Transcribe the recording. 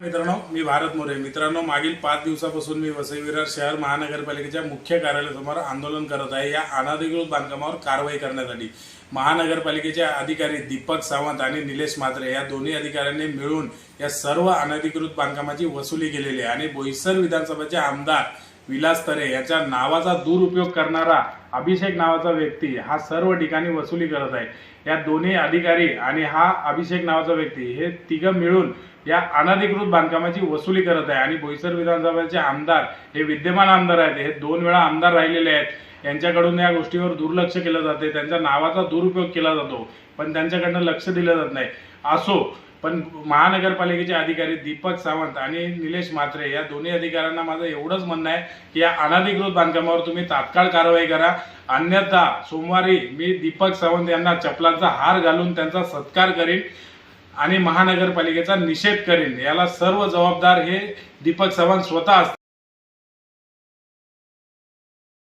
मित्रांनो मी भारत मोरे. मित्रांनो मागील पाच दिवसापासून मी वसई विरार शहर महानगरपालिकेच्या मुख्य कार्यालयासमोर आंदोलन करत आहे. या अनधिकृत बांधकामावर कारवाई करण्यासाठी महानगरपालिकेचे अधिकारी दीपक सावंत आणि निलेश म्हात्रे या दोन्ही अधिकाऱ्यांनी मिळून या सर्व अनधिकृत बांधकामाची वसुली केलेली आहे. आणि बोईसर विधानसभेचे आमदार विलास तरे याच्या नावाचा दुरुपयोग करणारा अभिषेक नावाचा व्यक्ती हा सर्व ठिकाणी वसुली करत आहे. या दोन्ही अधिकारी आणि हा अभिषेक नावाचा व्यक्ती हे तिघं मिळून या अनधिकृत बांधकामाची वसुली करत आहे. आणि बोईसर विधानसभेचे आमदार हे विद्यमान आमदार आहेत. हे दोन वेळा आमदार राहिलेले आहेत. यांच्याकडून या गोष्टीवर दुर्लक्ष केलं जाते. त्यांच्या नावाचा दुरुपयोग केला जातो. पण त्यांच्याकडनं लक्ष दिलं जात नाही. असो पण महानगरपालिकेचे अधिकारी दीपक सावंत आणि निलेश म्हात्रे या दोन्ही अधिकाऱ्यांना माझं एवढंच म्हणणं आहे की या अनधिकृत बांधकामावर तुम्ही तात्काळ कारवाई करा. अन्यथा सोमवारी मी दीपक सावंत यांना चपलांचा हार घालून त्यांचा सत्कार करीन आणि महानगरपालिकेचा निषेध करीन. याला सर्व जबाबदार हे दीपक सावंत स्वतः असतील